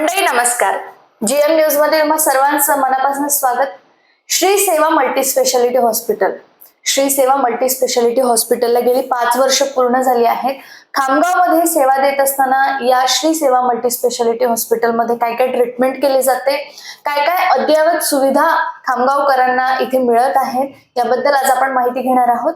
मंडळी नमस्कार. जीएम न्यूजमध्ये सर्वांचं मनापासून स्वागत. Shri Seva multi speciality hospital. Shri Seva multi speciality हॉस्पिटलला गेली पाच वर्ष पूर्ण झाली आहेत. खामगावमध्ये सेवा देत असताना या श्री सेवा मल्टी स्पेशालिटी हॉस्पिटलमध्ये काय काय ट्रीटमेंट केली जाते काय काय अद्ययावत सुविधा खामगावकरांना इथे मिळत आहेत याबद्दल आज आपण माहिती घेणार आहोत.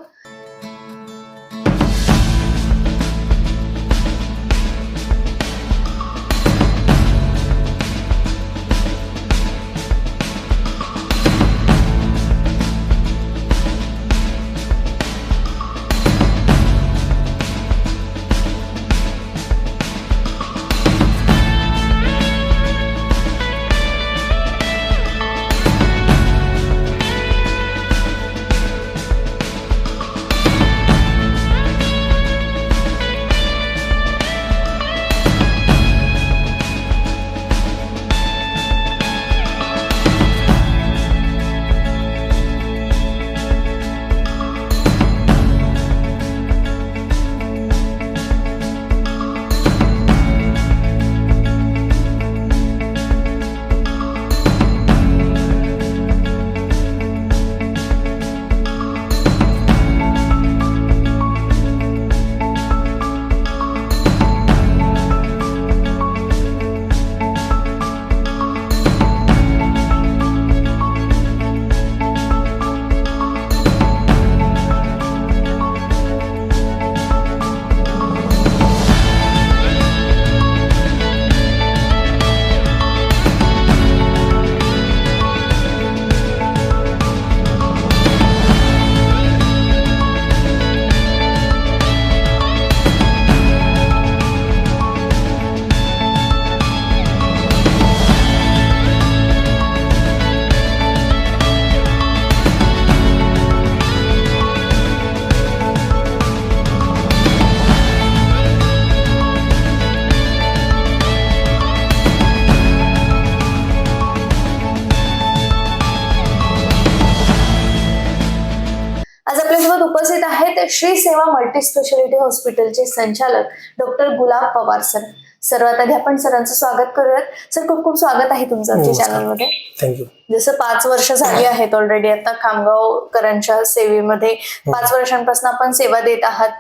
श्री सेवा मल्टी स्पेशालिटी हॉस्पिटलचे संचालक डॉक्टर गुलाब पवार सर. सर्वात आधी आपण सरांचं स्वागत करूयात. सर खूप खूप स्वागत आहे तुमचं आमच्या. चॅनलमध्ये. थँक्यू जसं पाच वर्ष झाली आहेत ऑलरेडी आता खामगावकरांच्या सेवेमध्ये पाच वर्षांपासून आपण सेवा देत आहात.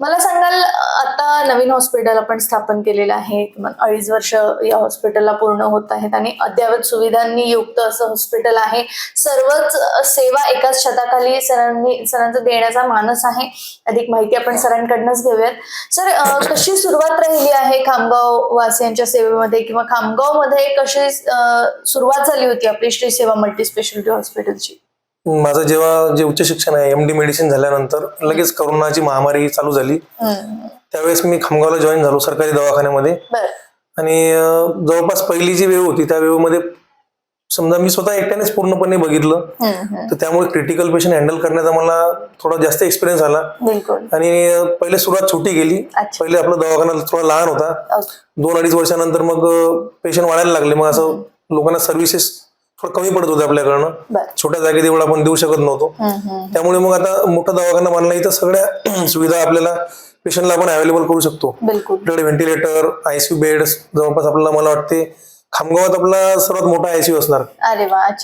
मला सांगाल आता नवीन हॉस्पिटल आपण स्थापन केलेलं आहे. अडीच वर्ष या हॉस्पिटलला पूर्ण होत आहेत आणि अद्ययावत सुविधांनी युक्त असं हॉस्पिटल आहे. सर्वच सेवा एकाच छताखाली सरांनी सरांचा देण्याचा मानस आहे. अधिक माहिती आपण सरांकडनंच घेऊयात. सर कशी सुरुवात राहिली आहे खामगाव वासियांच्या सेवेमध्ये किंवा खामगावमध्ये कशी सुरुवात झाली होती आपली? श्री सेवा मल्टी स्पेशालिटी हॉस्पिटलची माझं जेव्हा जे उच्च शिक्षण आहे एम डी मेडिसिन झाल्यानंतर लगेच करोनाची महामारी चालू झाली. त्यावेळेस मी खामगावला जॉईन झालो सरकारी दवाखान्यामध्ये. आणि जवळपास पहिली जी वेव होती त्या वेवमध्ये समजा मी स्वतः एकट्यानेच पूर्णपणे बघितलं. तर त्यामुळे क्रिटिकल पेशंट हँडल करण्याचा मला थोडा जास्त एक्सपिरियन्स आला. आणि पहिले सुरुवात छोटी गेली. पहिले आपला दवाखाना थोडा लहान होता. दोन अडीच वर्षानंतर मग पेशंट वाढायला लागले. मग असं लोकांना सर्व्हिसेस कमी पडत होते आपल्याकडनं. छोट्या जागेत एवढं आपण देऊ शकत नव्हतो. त्यामुळे मग आता मोठा दवाखाना बांधला इथं सगळ्या सुविधा आपल्याला पेशंटला आपण अवेलेबल करू शकतो. आपल्याकडे व्हेंटिलेटर आयसीयू बेड्स जवळपास आपल्याला मला वाटते खामगावात आपला सर्वात मोठा आयसीयू असणार.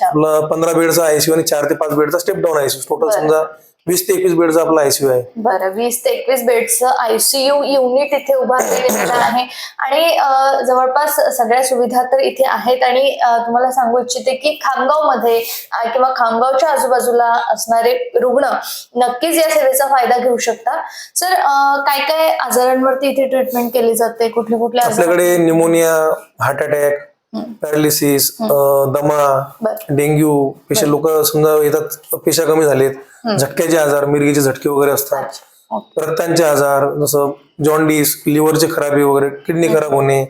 आपला पंधरा बेडचा आयसीयू आणि चार ते पाच बेडचा स्टेप डाऊन आयसीयू टोटल. समजा वीस ते एकवीस बेडचा आपला आयसीयू आहे. बरं वीस ते एकवीस बेडचं आयसीयू युनिट इथे उभारलेलं आहे. आणि जवळपास सगळ्या सुविधा तर इथे आहेत आणि तुम्हाला सांगू इच्छिते की खामगावमध्ये अं, किंवा खामगावच्या आजूबाजूला असणारे रुग्ण नक्कीच या सेवेचा फायदा घेऊ शकतात. सर काय काय आजारांवरती इथे ट्रीटमेंट केली जाते? कुठले कुठले आपल्याकडे निमोनिया हार्ट अटॅक. पॅरालिसिस दमा. डेंग्यू पेशंट लोक समजा येतात पेशा कमी झालेत झटक्याचे आजार मिरगीचे झटके वगैरे असतात. रक्तांचे आजार जसं जॉन्डिस लिव्हरची खराबी वगैरे किडनी खराब होणे.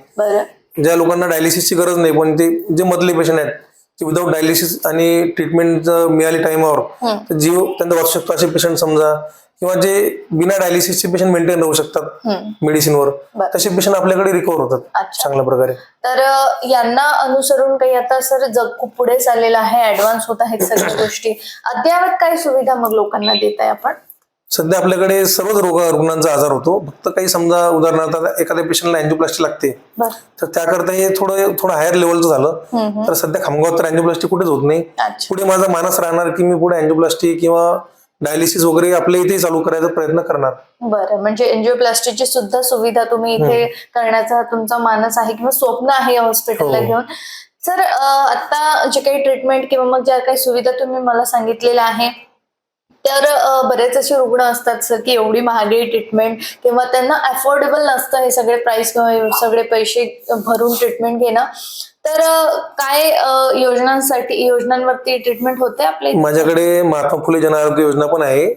ज्या लोकांना डायलिसिसची गरज नाही पण ते जे मधले पेशंट आहेत ते विदाऊट डायलिसिस आणि ट्रीटमेंट मिळाली टाइमावर जीव त्यांना वाचू शकतो असे पेशंट समजा. किंवा जे बिना डायलिसिसचे पेशंट मेंटेन राहू शकतात. मेडिसिनवर. तसे पेशंट आपल्याकडे रिकवर होतात. चांगल्या प्रकारे. तर यांना अनुसरून काही आता सर जग खूप पुढे चाललेलं आहे ऍडव्हान्स होत आहेत सगळ्या गोष्टी. अद्ययावत काय सुविधा मग लोकांना देत आहे आपण? सध्या आपल्याकडे सर्वच रोग रुग्णांचा आजार होतो. फक्त काही समजा उदाहरणार्थ एखाद्या पेशंटला अँजिओप्लास्टी लागते. तर त्याकरता हे थोडं थोडं हायर लेवलचं झालं. तर सध्या खामगावात तर अँजिओप्लास्टी कुठेच होत नाही. पुढे माझा मानस राहणार की मी पुढे अँजिओप्लास्टी किंवा डायलिसिस वगैरे आपल्या इथे चालू करायचा प्रयत्न करणार. बरं म्हणजे एनजिओप्लास्टीची सुद्धा सुविधा तुम्ही इथे करण्याचा तुमचा मानस आहे किंवा स्वप्न आहे या हॉस्पिटलला हो. घेऊन. सर आता जे काही ट्रीटमेंट किंवा मग ज्या काही सुविधा तुम्ही मला सांगितलेल्या आहे तर बरेच असे रुग्ण असतात सर की एवढी महागडी ट्रीटमेंट किंवा त्यांना अफोर्डेबल नसतं हे सगळे प्राइस किंवा सगळे पैसे भरून ट्रीटमेंट घेणं. तर काय योजनांसाठी योजनांवरती ट्रीटमेंट होते आपल्या इथे? माझ्याकडे महात्मा फुले जन आरोग्य योजना पण आहे.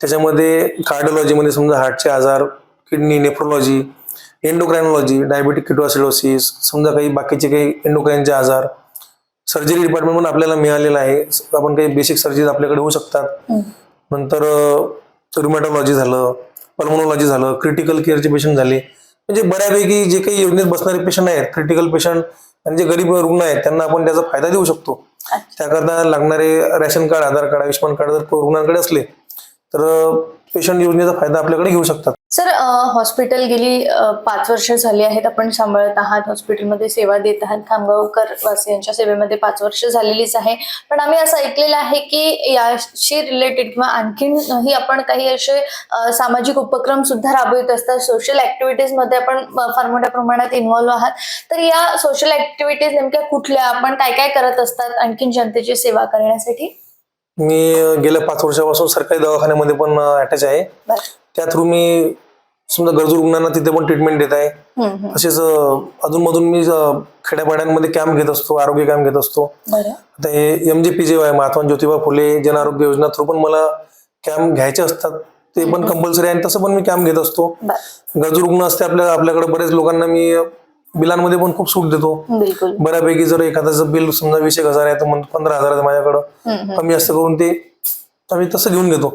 त्याच्यामध्ये कार्डिओलॉजीमध्ये समजा हार्टचे आजार kidney nephrology endocrinology diabetic ketoacidosis समजा काही बाकीचे काही एंडोक्राईनचे आजार. सर्जरी डिपार्टमेंट पण आपल्याला मिळालेलं आहे. आपण काही बेसिक सर्जरी आपल्याकडे होऊ शकतात. हम्म. नंतर रुमॅटॉलॉजी झालं पल्मोनॉलॉजी झालं क्रिटिकल केअरचे पेशंट झाले. म्हणजे बऱ्यापैकी जे काही योजनेत बसणारे पेशंट आहेत क्रिटिकल पेशंट आणि जे गरीब रुग्ण आहेत त्यांना आपण त्याचा फायदा देऊ शकतो. त्याकरता लागणारे ration card Aadhaar card Ayushman card जर रुग्णांकडे असले तर पेशंट योजनेचा फायदा आपल्याकडे घेऊ शकतात. सर हॉस्पिटल गेली पाच वर्ष झाली आहेत आपण सांभाळत आहात हॉस्पिटलमध्ये सेवा देत आहात खामगावकर वासियांच्या सेवेमध्ये पाच वर्ष झालेलीच आहे. पण आम्ही असं ऐकलेलं आहे की याशी रिलेटेड किंवा आणखीनही आपण काही असे सामाजिक उपक्रम सुद्धा राबवित असतात. सोशल ऍक्टिव्हिटीजमध्ये आपण फार मोठ्या प्रमाणात इन्व्हॉल्व्ह आहात. तर या सोशल ऍक्टिव्हिटीज नेमक्या कुठल्या आपण काय काय करत असतात आणखीन जनतेची सेवा करण्यासाठी? मी गेल्या पाच वर्षापासून सरकारी दवाखान्यामध्ये पण अटॅच आहे. त्या थ्रू मी समजा गरजू रुग्णांना तिथे पण ट्रीटमेंट देत आहे. तसेच अधून मधून मी खेड्यापाड्यांमध्ये कॅम्प घेत असतो आरोग्य कॅम्प घेत असतो. आता हे एम जे पी जे आहे महात्मा ज्योतिबा फुले जन आरोग्य योजना थ्रू पण मला कॅम्प घ्यायचे असतात. ते पण कंपल्सरी आहे आणि तसं पण मी कॅम्प घेत असतो. गरजू रुग्ण असते आपल्या आपल्याकडे बरेच लोकांना मी बिलांमध्ये पण खूप सूट देतो. बिलकुल. बऱ्यापैकी जर एखाद्याचं बिल समजा वीस एक हजार आहे तर पंधरा हजार आहे माझ्याकडं. कमी जास्त करून ते आम्ही तसं घेऊन घेतो.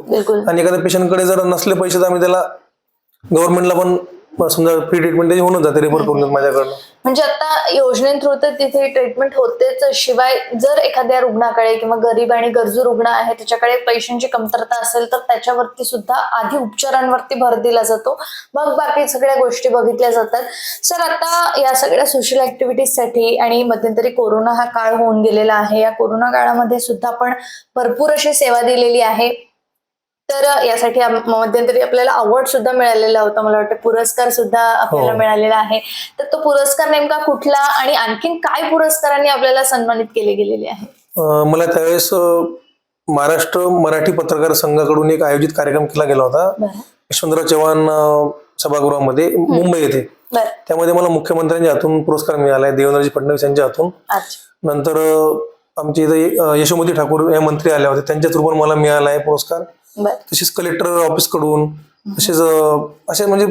आणि एखाद्या पेशंटकडे जर नसले पैसे तर आम्ही त्याला गव्हर्नमेंटला पण समजा फ्री ट्रीटमेंट त्याची होऊन जाते रेफर करून देत माझ्याकडनं. म्हणजे आता योजने थ्रू तर तिथे ट्रीटमेंट होतेच शिवाय जर एखाद्या रुग्णाकडे किंवा गरीब आणि गरजू रुग्ण आहे त्याच्याकडे पैशांची कमतरता असेल तर त्याच्यावरती सुद्धा आधी उपचारांवरती भर दिला जातो. मग बाकी सगळ्या गोष्टी बघितल्या जातात. सर आता या सगळ्या सोशल ऍक्टिव्हिटीजसाठी आणि मध्यंतरी कोरोना हा काळ होऊन गेलेला आहे. या कोरोना काळामध्ये सुद्धा आपण भरपूर अशी सेवा दिलेली आहे. तर यासाठी मध्यंतरी आपल्याला अवॉर्ड सुद्धा मिळालेला होता. मला वाटतं पुरस्कार सुद्धा आपल्याला हो. मिळालेला आहे. तर तो पुरस्कार नेमका कुठला आणि आणखीन काय पुरस्कारांनी आपल्याला सन्मानित केले गेलेले आहे? मला त्यावेळेस महाराष्ट्र मराठी पत्रकार संघाकडून एक आयोजित कार्यक्रम केला गेला होता. यशवंतराव चव्हाण सभागृहामध्ये मुंबई येथे त्यामध्ये मला मुख्यमंत्र्यांच्या हातून पुरस्कार मिळाला आहे. देवेंद्रजी फडणवीस यांच्या हातून. नंतर अं, आमच्या इथे यशोमती ठाकूर या मंत्री आल्या होत्या त्यांच्या थ्रू पण मला मिळाला आहे पुरस्कार. तसेच कलेक्टर ऑफिसकडून तसेच असे म्हणजे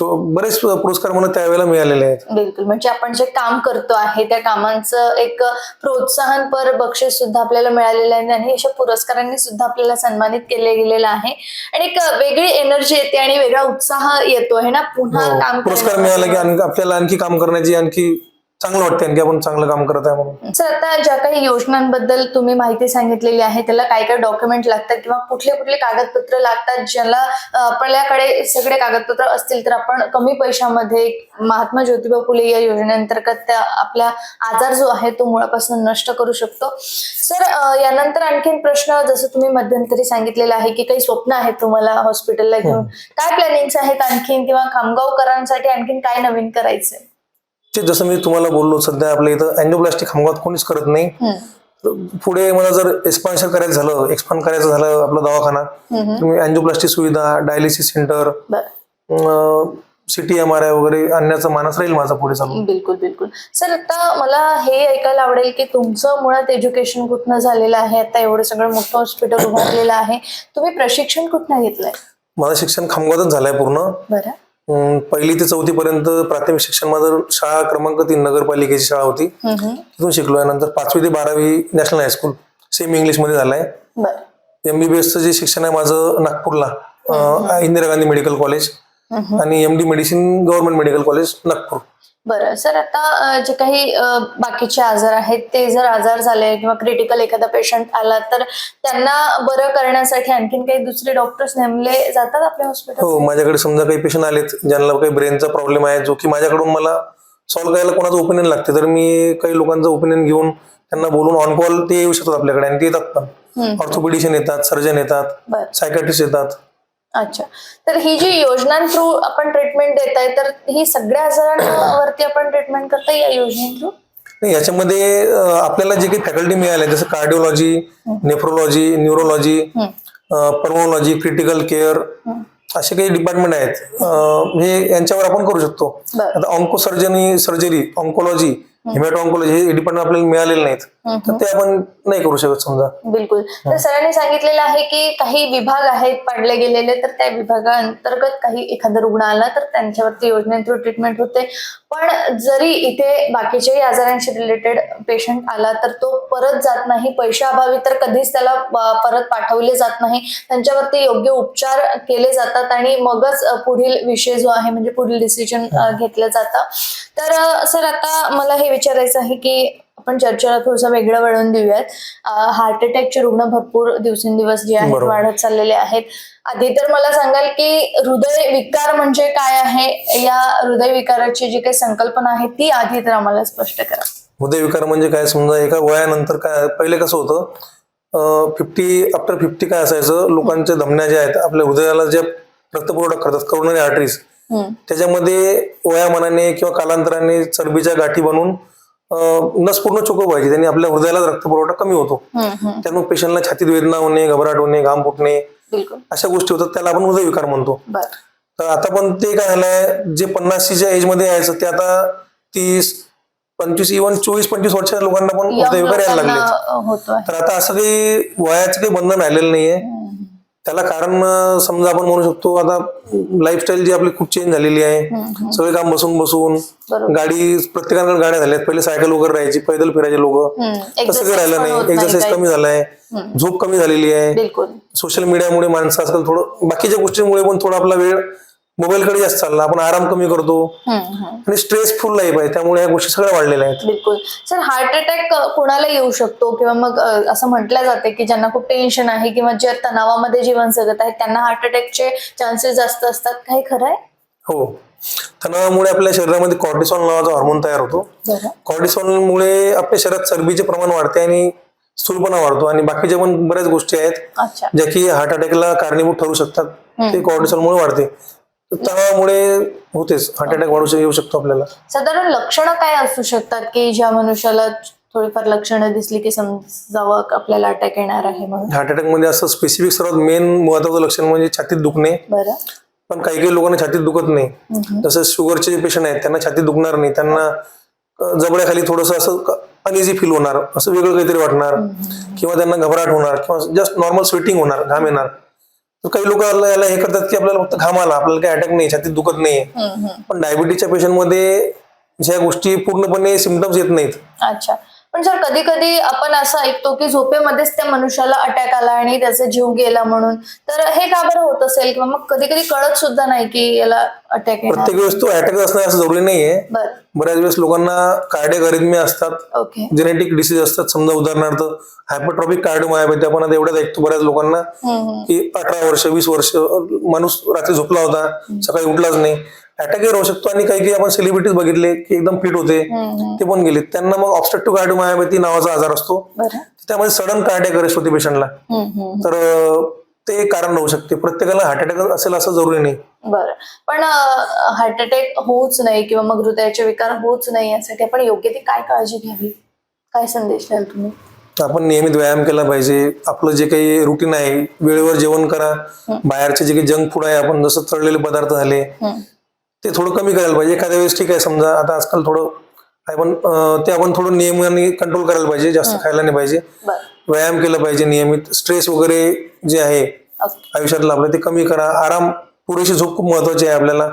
बरेच पुरस्कार मला त्यावेळेला मिळालेले आहेत. बिलकुल. म्हणजे आपण जे काम करतो आहे त्या कामांचं एक प्रोत्साहनपर बक्षीस सुद्धा आपल्याला मिळालेलं आहे आणि अशा पुरस्कारांनी सुद्धा आपल्याला सन्मानित केले गेलेलं आहे. आणि एक वेगळी एनर्जी येते आणि वेगळा उत्साह येतो आहे ना? पुन्हा हो, काम पुरस्कार. मिळाला की आणखी आपल्याला आणखी काम करण्याची आणखी चांगलं वाटते आणखी आपण चांगलं काम करत आहे म्हणून. सर आता ज्या काही योजनांबद्दल तुम्ही माहिती सांगितलेली आहे त्याला काय काय डॉक्युमेंट लागतात किंवा कुठले कुठले कागदपत्र लागतात ज्याला आपल्याकडे सगळे कागदपत्र असतील तर आपण कमी पैशामध्ये महात्मा ज्योतिबा फुले या योजनेअंतर्गत त्या आपला आजार जो आहे तो मुळापासून नष्ट करू शकतो. सर यानंतर आणखीन प्रश्न जसं तुम्ही मध्यंतरी सांगितलेलं आहे की काही स्वप्न आहेत तुम्हाला हॉस्पिटलला घेऊन. काय प्लॅनिंग्स आहेत आणखीन किंवा खामगावकरांसाठी आणखीन काय नवीन करायचंय? ते जसं मी तुम्हाला बोललो सध्या आपल्या इथं अँजिओप्लास्टिक खामगावात कोणीच करत नाही. पुढे मला जर एक्सपान्शन करायचं झालं एक्सपांड करायचं झालं आपला दवाखाना मी अँजिओप्लास्टिक सुविधा dialysis centre CT M R I वगैरे आणण्याचा मानस राहील माझा पुढे चालून. बिलकुल बिलकुल. सर आता मला हे ऐकायला आवडेल की तुमचं मुळात एज्युकेशन कुठनं झालेलं आहे? आता एवढं सगळं मोठं हॉस्पिटल उभारलेलं आहे. तुम्ही प्रशिक्षण कुठनं घेतलंय? माझं शिक्षण खामगावातच झालंय पूर्ण. बरं. पहिली ते चौथी पर्यंत प्राथमिक शिक्षण माझं शाळा क्रमांक तीन नगरपालिकेची शाळा होती. तिथून शिकलोय नंतर पाचवी ते बारावी नॅशनल हायस्कूल सेमी इंग्लिशमध्ये झालाय एमबीबीएसचं जे शिक्षण आहे माझं नागपूरला इंदिरा गांधी मेडिकल कॉलेज. आणि MD medicine government medical college Nagpur. बरं. सर आता जे काही बाकीचे आजार आहेत ते जर आजार झाले किंवा क्रिटिकल एखादा पेशंट आला तर त्यांना बरं करण्यासाठी आणखीन काही दुसरे डॉक्टर्स नेमले जातात आपल्या हॉस्पिटल हो माझ्याकडे समजा काही पेशंट आलेत ज्यांना काही ब्रेनचा प्रॉब्लेम आहे जो की माझ्याकडून मला सॉल्व्ह करायला कोणाचं ओपिनियन लागते तर मी काही लोकांचं ओपिनियन घेऊन त्यांना बोलून ऑन कॉल ते येऊ शकतात आपल्याकडे आणि ते येतात पण. ऑर्थोपेडिशियन येतात सर्जन येतात सायकॅट्रिस्ट येतात. अच्छा. तर ही जी योजना थ्रू आपण ट्रीटमेंट देत आहे तर ही सगळ्या आजारांवरती आपण ट्रीटमेंट करता या योजने थ्रू नाही याच्यामध्ये आपल्याला जे काही फॅकल्टी मिळाल्या जसं cardiology nephrology neurology pulmonology critical care असे काही डिपार्टमेंट आहेत. हे यांच्यावर आपण करू शकतो. आता ऑन्को सर्जनी सर्जरी ऑन्कोलॉजी हिमॅटो ऑन्कोलॉजी हे डिपार्टमेंट आपल्याला मिळालेले नाहीत. तर ते आपण नाही करू शकत समजा. बिलकुल. तर सरांनी सांगितलेलं आहे की काही विभाग आहेत पाडले गेलेले तर त्या विभागाअंतर्गत काही एखादा रुग्ण आला तर त्यांच्यावरती योजने थ्रू ट्रीटमेंट होते. पण जरी इथे बाकीच्याही आजारांशी रिलेटेड पेशंट आला तर तो परत जात नाही. पैशाअभावी तर कधीच त्याला परत पाठवले जात नाही. त्यांच्यावरती योग्य उपचार केले जातात आणि मगच पुढील विषय जो आहे म्हणजे पुढील डिसिजन घेतलं जातं. तर सर आता मला हे विचारायचं आहे की आपण चर्चेला थोडंसं वेगळं वळून देऊयात. हार्ट अटॅकचे रुग्ण भरपूर दिवसेंदिवस जे आहेत. वाढत चाललेले आहेत. आधी तर मला सांगाल की हृदय विकार म्हणजे काय आहे? या हृदय विकाराची जी काही संकल्पना आहे ती आधी तर आम्हाला स्पष्ट करा. हृदयविकार म्हणजे काय? समजा एका वयानंतर काय? पहिले कसं होतं? फिफ्टी आफ्टर फिफ्टी काय असायचं? लोकांच्या धमन्या ज्या आहेत आपल्या हृदयाला ज्या रक्तपुरवठा करतात करोनरी आर्टरीज त्याच्यामध्ये वयामानाने किंवा कालांतराने चरबीच्या गाठी बनून नस पूर्ण चोख व्हायची. त्यांनी आपल्या हृदयाला रक्तपुरवठा कमी होतो. त्यामुळे पेशंटला छातीत वेदना होणे घबराट होणे घाम फुटणे अशा गोष्टी होतात. त्याला आपण हृदयविकार म्हणतो. तर आता पण ते काय झालंय जे पन्नासच्या एजमध्ये यायचं ते आता तीस पंचवीस इव्हन चोवीस पंचवीस वर्षाच्या लोकांना पण हृदयविकार यायला आहे. तर आता असं काही वयाचं काही बंधन राहिलेलं नाहीये. त्याला कारण समजा आपण म्हणू शकतो आता लाईफस्टाईल जी आपली खूप चेंज झालेली आहे. सगळे काम बसून बसून गाडी प्रत्येकाकडे गाड्या झाल्यात. पहिले सायकल वगैरे राहायची पैदल फिरायचे लोक. तसं काही राहिलं नाही. काही. कमी झालाय. झोप कमी झालेली आहे. सोशल मीडियामुळे माणसं आजकाल थोडं बाकीच्या गोष्टींमुळे पण थोडा आपला वेळ मोबाईलकडे जास्त चालला आपण आराम कमी करतो. आणि स्ट्रेसफुल लाईफ आहे त्यामुळे या गोष्टी सगळ्या वाढलेल्या आहेत. बिलकुल. सर हार्ट अटॅक कोणाला येऊ शकतो? किंवा मग असं म्हटलं जाते की ज्यांना खूप टेन्शन आहे किंवा जे तणावामध्ये जीवन जगत आहेत त्यांना हार्ट अटॅकचे चान्सेस जास्त असतात. काही खरं आहे? हो. तणावामुळे आपल्या शरीरामध्ये कॉर्टिसॉल नावाचा हॉर्मोन तयार होतो. बरं. कॉर्टिसॉलमुळे आपल्या शरीरात चरबीचे प्रमाण वाढते आणि स्थूलपणा वाढतो. आणि बाकीच्या पण बऱ्याच गोष्टी आहेत ज्या की हार्ट अटॅकला कारणीभूत ठरू शकतात. ते कॉर्टिसॉलमुळे वाढते. तणावामुळे होतेच. हार्ट अटॅक वाढू येऊ शकतो आपल्याला. साधारण लक्षणं काय असू शकतात की ज्या मनुष्याला थोडीफार लक्षणं दिसली की समजावं आपल्याला अटॅक येणार आहे म्हणून? हार्ट अटॅकमध्ये असं स्पेसिफिक सर्वात मेन महत्वाचं लक्षण म्हणजे छातीत दुखणे. बरं. पण काही काही लोकांना छातीत दुखत नाही. जसं शुगरचे जे पेशंट आहेत त्यांना छातीत दुखणार नाही. त्यांना जबड्याखाली थोडस असं अनइझी फील होणार. असं वेगळं काहीतरी वाटणार. किंवा त्यांना घबराट होणार. किंवा जस्ट नॉर्मल स्वेटिंग होणार. घाम येणार. काही लोक याला हे करतात की आपल्याला फक्त घाम आला आपल्याला काही अटॅक नाही छातीत दुखत नाही. पण डायबिटीजच्या पेशंटमध्ये ज्या गोष्टी पूर्णपणे सिमटम्स येत नाहीत. अच्छा. पण सर कधी कधी आपण असं ऐकतो की झोपेमध्येच त्या मनुष्याला अटॅक आला आणि त्याचा जीव गेला म्हणून. तर हे का बरं होत असेल? किंवा मग कधी कधी कळत सुद्धा नाही की याला अटॅक प्रत्येक वेळेस तो अटॅक असणं असं जरुरी नाहीये. बऱ्याच वेळेस लोकांना अरिथमिया असतात. जेनेटिक डिसीज असतात. समजा उदाहरणार्थ हायपरट्रॉपिक कार्डिओमायोपॅथी आपण आता एवढ्याच ऐकतो बऱ्याच लोकांना की अठरा वर्ष वीस वर्ष माणूस रात्री झोपला होता. सकाळी उठलाच नाही. अटॅक होऊ शकतो. आणि काही काही आपण सेलिब्रिटीज बघितले की एकदम फिट होते. ते पण गेले त्यांना मग ऑब्स्ट्रक्टिव्ह कार्डिओमायोपॅथी नावाचा आजार असतो. त्यामध्ये सडन कार्डियक अरेस्ट होते पेशंटला. तर ते कारण होऊ शकते. प्रत्येकाला हार्ट अटॅक असेल असं जरुरी नाही. बरं. पण हार्ट अटॅक होऊच नाही किंवा मग हृदयाचे विकार होऊच नाही यासाठी आपण योग्य ती काय काळजी घ्यावी? काय संदेश द्याल तुम्ही? आपण नियमित व्यायाम केला पाहिजे. आपलं जे काही रुटीन आहे वेळेवर जेवण करा. बाहेरचे जे काही जंक फूड आहे आपण जसं तळलेले पदार्थ झाले. ते थोडं कमी करायला पाहिजे. एखाद्या वेळेस ठीक आहे समजा आता आजकाल थोडं आपण अं, ते आपण थोडं नियमाने कंट्रोल करायला पाहिजे जास्त खायला नाही पाहिजे. व्यायाम केला पाहिजे नियमित. स्ट्रेस वगैरे जे आहे आयुष्यातलं आपलं ते कमी करा. आराम पुरेशी झोप खूप महत्वाची आहे आपल्याला.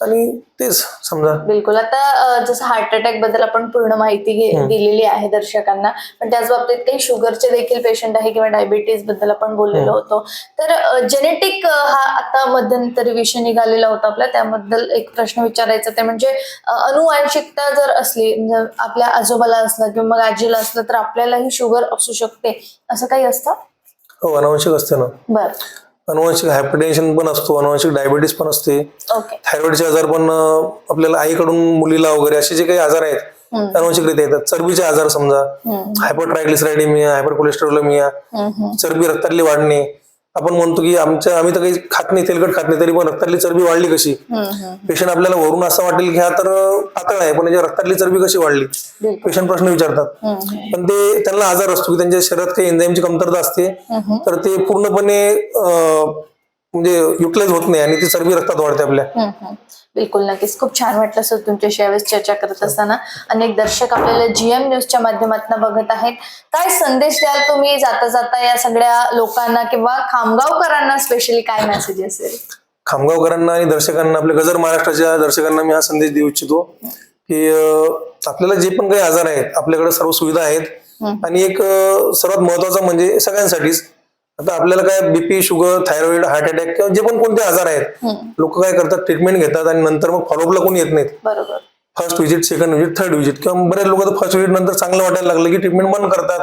आणि तेच समजा. बिलकुल. आता जसं हार्ट अटॅकबद्दल आपण पूर्ण माहिती. दिलेली आहे दर्शकांना पण त्याच बाबतीत काही शुगरचे देखील पेशंट आहे किंवा डायबिटीजबद्दल आपण बोललेलो. होतो. तर जेनेटिक हा आता मध्यंतरी विषय निघालेला होता आपला. त्याबद्दल एक प्रश्न विचारायचा ते म्हणजे अनुवांशिकता जर असली म्हणजे आपल्या आजोबाला असलं किंवा मग आजीला असलं तर आपल्यालाही शुगर असू शकते. असं काही असतं? हो अनुवांशिक असते ना. बर. अनुवांशिक हायपरटेन्शन पण असतो अनुवांशिक डायबिटीस पण असते थायरॉइडचे आजार पण आपल्याला आईकडून मुलीला वगैरे असे जे काही आजार आहेत. अनुवांशिकरित्या येतात चरबीचे आजार समजा. Hyper triglyceridemia hyper cholesterolemia. चरबी रक्तातली वाढणे आपण म्हणतो की आमच्या आम्ही तर काही खात नाही तेलकट खात नाही तरी पण रक्तातली चरबी वाढली कशी. पेशंट आपल्याला वरून असं वाटेल की हा तर पातळ आहे पण याच्या रक्तातली चरबी कशी वाढली पेशंट प्रश्न विचारतात. पण ते त्यांना आजार असतो की त्यांच्या शरीरात काही एन्झाईमची कमतरता असते. तर ते पूर्णपणे म्हणजे युटिलाइज होत नाही आणि ती चरबी रक्तात वाढते आपल्या. बिलकुल नक्कीच. खूप छान वाटलं सर तुमच्याशी यावेळेस चर्चा करत असताना. अनेक दर्शक आपल्याला जीएम न्यूजच्या माध्यमातून बघत आहेत. काय संदेश द्याल तुम्ही जाता जाता या सगळ्या लोकांना किंवा खामगावकरांना स्पेशली काय मेसेज असेल? खामगावकरांना आणि दर्शकांना आपल्या गजर महाराष्ट्राच्या दर्शकांना मी हा संदेश देऊ इच्छितो की आपल्याला जे पण काही आजार आहेत आपल्याकडे सर्व सुविधा आहेत. आणि एक सर्वात महत्वाचं म्हणजे सगळ्यांसाठीच आता आपल्याला काय BP sugar thyroid heart attack किंवा जे पण कोणते आजार आहेत. लोक काय करतात ट्रीटमेंट घेतात आणि नंतर मग फॉलोअपला कोणी येत नाहीत. बरोबर. First visit second visit third visit किंवा बरेच लोक फर्स्ट विजिट नंतर चांगलं वाटायला लागलं की ट्रीटमेंट बंद करतात.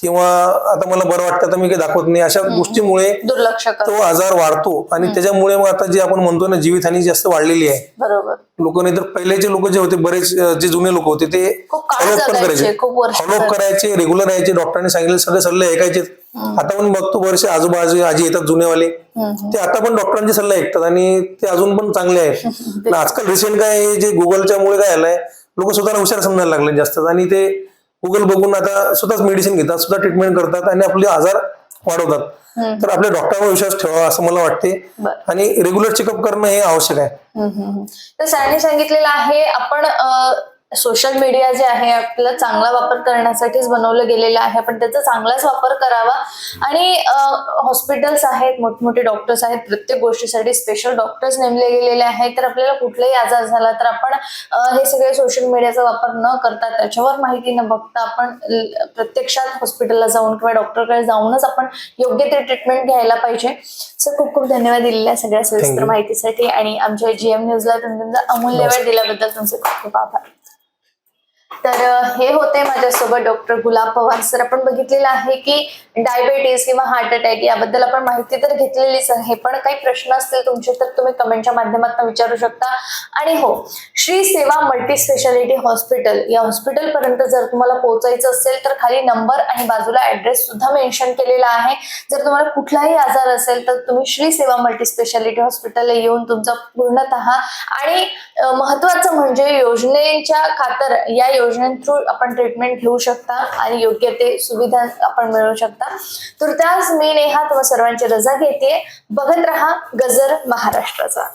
किंवा आता मला बरं वाटतं तर मी काही दाखवत नाही. अशा गोष्टीमुळे तो आजार वाढतो आणि त्याच्यामुळे मग आता जे आपण म्हणतो ना जीवितहानी जास्त वाढलेली आहे. बरोबर. लोक नाही तर पहिलेचे लोक जे होते बरेच जे जुने लोक होते ते फॉलोअप पण करायचे. फॉलोअप करायचे. रेग्युलर यायचे डॉक्टरांनी सांगितले सगळे सल्ले ऐकायचे आता पण बघतो बरेचसे आजोबा आजी आजी येतात जुनेवाले. ते आता पण डॉक्टरांचे सल्ले ऐकतात आणि ते अजून पण चांगले आहेत. आजकाल रिसेंट काय जे गुगलच्या मुळे काय आलंय लोक स्वतःला हुशार समजायला लागले जास्त. आणि ते गुगल बघून आता स्वतःच मेडिसिन घेतात स्वतः ट्रीटमेंट करतात आणि आपले आजार वाढवतात. तर आपल्या डॉक्टरवर विश्वास ठेवा असं मला वाटते. आणि रेग्युलर चेकअप करणं हे आवश्यक आहे. तर सरांनी सांगितलेलं आहे आपण सोशल मीडिया जे आहे आपला चांगला वापर करण्यासाठीच बनवलं गेलेलं आहे. पण त्याचा चांगलाच वापर करावा. आणि हॉस्पिटल्स आहेत मोठमोठे डॉक्टर्स आहेत प्रत्येक गोष्टीसाठी स्पेशल डॉक्टर्स नेमले गेलेले आहेत. तर आपल्याला कुठलाही आजार झाला तर आपण हे सगळे सोशल मीडियाचा वापर न करता त्याच्यावर माहिती न बघता आपण प्रत्यक्षात हॉस्पिटलला जाऊन किंवा डॉक्टरकडे जाऊनच आपण योग्य ते ट्रीटमेंट घ्यायला पाहिजे. सर खूप खूप धन्यवाद दिलेल्या सगळ्या सविस्तर. माहितीसाठी. आणि आमच्या जीएम न्यूजला तुम्ही तुमचा अमूल्य वेळ दिल्याबद्दल तुमचे खूप खूप आभार. तर हे होते माझ्यासोबत डॉक्टर गुलाब पवार सर. आपण बघितलेलं आहे की डायबेटीस किंवा हार्ट अटॅक याबद्दल आपण माहिती तर घेतलेलीच आहे. पण काही प्रश्न असतील तुमचे तर तुम्ही कमेंटच्या माध्यमातून विचारू शकता. आणि हो Shri Seva multi speciality hospital या हॉस्पिटल पर्यंत जर तुम्हाला पोहोचायचं असेल तर खाली नंबर आणि बाजूला ऍड्रेस सुद्धा मेन्शन केलेला आहे. जर तुम्हाला कुठलाही आजार असेल तर तुम्ही श्री सेवा मल्टी स्पेशालिटी हॉस्पिटलला येऊन तुमचा पूर्णतः आणि महत्वाचं म्हणजे योजनेच्या खातर या योजने थ्रू आपण ट्रीटमेंट घेऊ शकता आणि योग्य ते सुविधा आपण मिळवू शकता. तुर्तास मी नेहा तुम्हा सर्वांची रजा घेते बघत रहा गजर महाराष्ट्राचा.